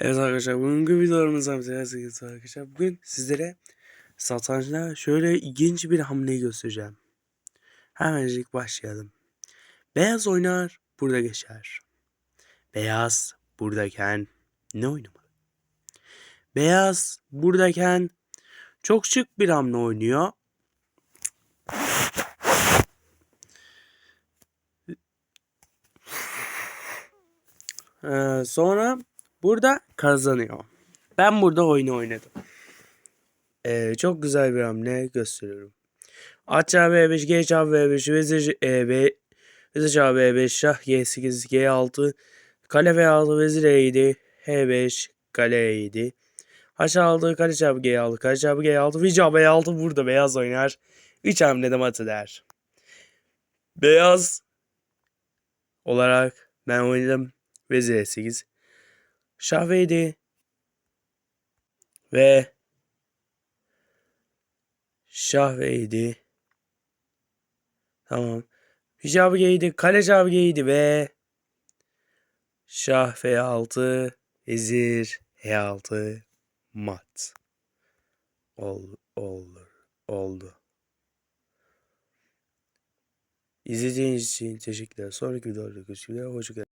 Evet arkadaşlar bugünkü videolarımızdan bir tanesi arkadaşlar. Bugün sizlere satrançta şöyle ilginç bir hamleyi göstereceğim. Hemencik başlayalım. Beyaz oynar burada geçer. Beyaz buradayken ne oynamalı? Beyaz buradayken çok şık bir hamle oynuyor. Ee, sonra burada kazanıyor. Ben burada oyunu oynadım. Ee, çok güzel bir hamle gösteriyorum. At çağ B5, G çağ B5, vezir E, B, vezir çağ B5, şah G8, G6, kale V6, vezir E7, H5, kale E7. H6, kale çağ G6, kale çağ G6, vezir çağ B6 burada beyaz oynar. 3 hamlede mat eder. Beyaz olarak ben oynadım. Vezir E8. Şah V7 ve Şah V7 Tamam. Hicabı G7, kale cevabı G7 ve Şah F6 Vezir E6 mat. Ol, olur. Oldu. İzlediğiniz için teşekkürler. Sonraki videoda görüşürüz. Hoşçakalın.